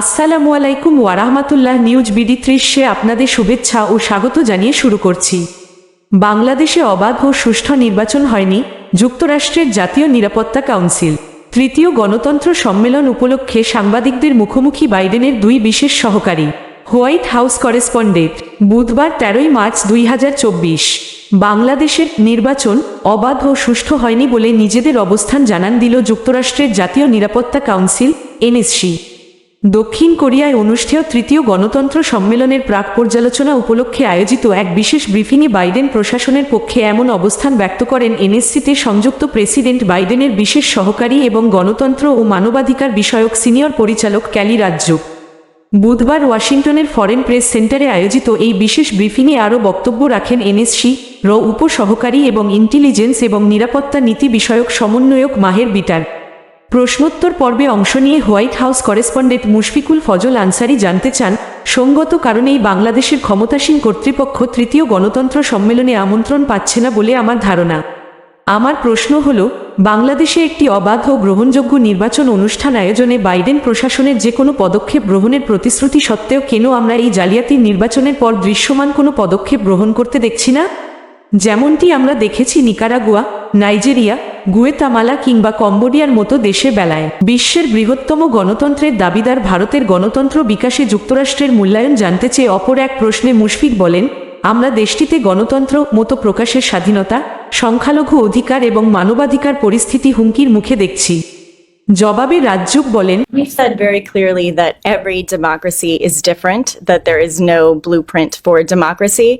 আসসালামু আলাইকুম ওয়ারাহমাতুল্লাহ news BD ত্রিশে আপনাদের শুভেচ্ছা ও স্বাগত জানিয়ে শুরু করছি। বাংলাদেশে অবাধ ও সুষ্ঠু নির্বাচন হয়নি, যুক্তরাষ্ট্রের জাতীয় নিরাপত্তা কাউন্সিল। তৃতীয় গণতন্ত্র সম্মেলন উপলক্ষে সাংবাদিকদের মুখোমুখি বাইডেনের দুই বিশেষ সহকারী, হোয়াইট হাউস করেসপন্ডেন্ট, বুধবার তেরোই মার্চ দুই হাজার চব্বিশ। বাংলাদেশের নির্বাচন অবাধ ও সুষ্ঠু হয়নি বলে নিজেদের অবস্থান জানান দিল যুক্তরাষ্ট্রের জাতীয় নিরাপত্তা কাউন্সিল, এনএসসি। দক্ষিণ কোরিয়ায় অনুষ্ঠেয় তৃতীয় গণতন্ত্র সম্মেলনের প্রাক পর্যালোচনা উপলক্ষে আয়োজিত এক বিশেষ ব্রিফিংয়ে বাইডেন প্রশাসনের পক্ষে এমন অবস্থান ব্যক্ত করেন এনএসসিতে সংযুক্ত প্রেসিডেন্ট বাইডেনের বিশেষ সহকারী এবং গণতন্ত্র ও মানবাধিকার বিষয়ক সিনিয়র পরিচালক ক্যালি রাজ্য বুধবার ওয়াশিংটনের ফরেন প্রেস সেন্টারে আয়োজিত এই বিশেষ ব্রিফিংয়ে আরও বক্তব্য রাখেন এনএসসি র উপসহকারী এবং ইন্টেলিজেন্স এবং নিরাপত্তা নীতি বিষয়ক সমন্বয়ক মাহের বিটার। প্রশ্নোত্তর পর্বে অংশ নিয়ে White House correspondent Mushfiqul Fazal Ansari জানতে চান, সঙ্গত কারণেই বাংলাদেশের ক্ষমতাসীন কর্তৃপক্ষ তৃতীয় গণতন্ত্র সম্মেলনে আমন্ত্রণ পাচ্ছে না বলে আমার ধারণা। আমার প্রশ্ন হল, বাংলাদেশে একটি অবাধ ও গ্রহণযোগ্য নির্বাচন অনুষ্ঠান আয়োজনে বাইডেন প্রশাসনের যে কোনো পদক্ষেপ গ্রহণের প্রতিশ্রুতি সত্ত্বেও কেন আমরা এই জালিয়াতির নির্বাচনের পর দৃশ্যমান কোনো পদক্ষেপ গ্রহণ করতে দেখছি না? যেমনটি আমরা দেখেছি নিকারাগুয়া নাইজেরিয়া গুয়েতামালা কিংবা কম্বোডিয়ার মতো দেশে বেলায় বিশ্বের বৃহত্তম গণতন্ত্রের দাবিদার ভারতের গণতন্ত্র বিকাশে যুক্তরাষ্ট্রের মূল্যায়ন জানতে চেয়ে অপর এক প্রশ্নে মুশফিক বলেন আমরা দেশটিতে গণতন্ত্র মতো প্রকাশের স্বাধীনতা সংখ্যালঘু অধিকার এবং মানবাধিকার পরিস্থিতি হুমকির মুখে দেখছি জবাবে রাজ্যুক বলেন We've said very clearly that every democracy is different, that there is no blueprint for democracy.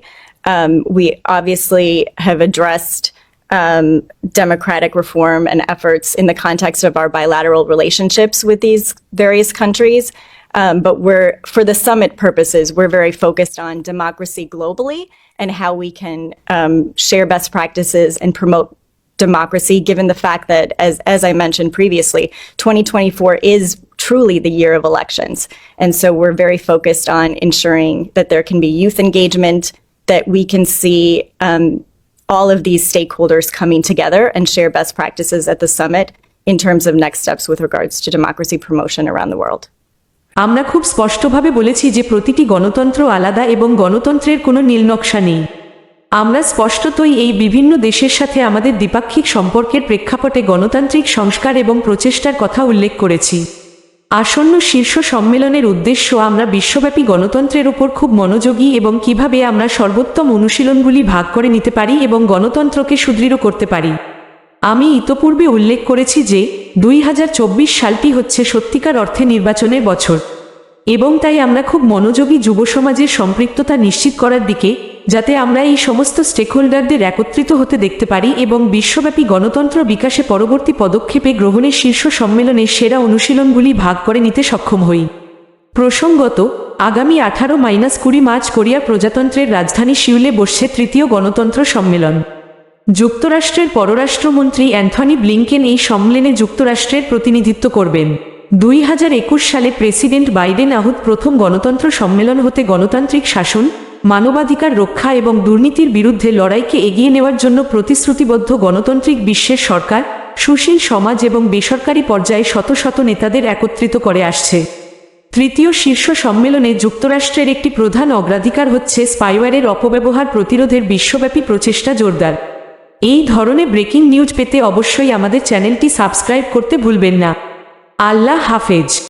Um, we obviously have addressed um, democratic reform and efforts in the context of our bilateral relationships with these various countries. Um, but we're, for the summit purposes, we're very focused on democracy globally and how we can um, share best practices and promote democracy, given the fact that, as, as I mentioned previously, 2024 is truly the year of elections. And so we're very focused on ensuring that there can be youth engagement, that we can see um, all of these stakeholders coming together and share best practices at the summit in terms of next steps with regards to democracy promotion around the world. আমরা খুব স্পষ্টভাবে বলেছি যে প্রতিটি গণতন্ত্র আলাদা এবং গণতন্ত্রের কোনো নীলনকশা নেই আমরা স্পষ্টতই এই বিভিন্ন দেশের সাথে আমাদের দ্বিপাক্ষিক সম্পর্কের প্রেক্ষাপটে গণতান্ত্রিক সংস্কার এবং প্রচেষ্টার কথা উল্লেখ করেছি আসন্ন শীর্ষ সম্মেলনের উদ্দেশ্য আমরা বিশ্বব্যাপী গণতন্ত্রের উপর খুব মনোযোগী এবং কীভাবে আমরা সর্বোত্তম অনুশীলনগুলি ভাগ করে নিতে পারি এবং গণতন্ত্রকে সুদৃঢ় করতে পারি। আমি ইতোপূর্বে উল্লেখ করেছি যে, দুই হাজার চব্বিশ সালটি হচ্ছে সত্যিকার অর্থে নির্বাচনের বছর। এবং তাই আমরা খুব মনোযোগী যুব সমাজের সম্পৃক্ততা নিশ্চিত করার দিকে যাতে আমরা এই সমস্ত স্টেকহোল্ডারদের একত্রিত হতে দেখতে পারি এবং বিশ্বব্যাপী গণতন্ত্র বিকাশে পরবর্তী পদক্ষেপে গ্রহণের শীর্ষ সম্মেলনে সেরা অনুশীলনগুলি ভাগ করে নিতে সক্ষম হই। প্রসঙ্গত, আগামী আঠারো মাইনাস কুড়ি মার্চ কোরিয়া প্রজাতন্ত্রের রাজধানী সিউলে বসছে তৃতীয় গণতন্ত্র সম্মেলন। যুক্তরাষ্ট্রের পররাষ্ট্রমন্ত্রী অ্যান্থনি ব্লিংকেন এই সম্মেলনে যুক্তরাষ্ট্রের প্রতিনিধিত্ব করবেন। দুই হাজার একুশ সালে প্রেসিডেন্ট বাইডেন আহুত প্রথম গণতন্ত্র সম্মেলন হতে গণতান্ত্রিক শাসন মানবাধিকার রক্ষা এবং দুর্নীতির বিরুদ্ধে লড়াইকে এগিয়ে নেওয়ার জন্য প্রতিশ্রুতিবদ্ধ গণতান্ত্রিক বিশ্বের সরকার, সুশীল সমাজ এবং বেসরকারি পর্যায়ে শত শত নেতাদের একত্রিত করে আসছে। তৃতীয় শীর্ষ সম্মেলনে যুক্তরাষ্ট্রের একটি প্রধান অগ্রাধিকার হচ্ছে স্পাইওয়ারের অপব্যবহার প্রতিরোধের বিশ্বব্যাপী প্রচেষ্টা জোরদার। এই ধরনের ব্রেকিং নিউজ পেতে অবশ্যই আমাদের চ্যানেলটি সাবস্ক্রাইব করতে ভুলবেন না। আল্লাহ হাফেজ।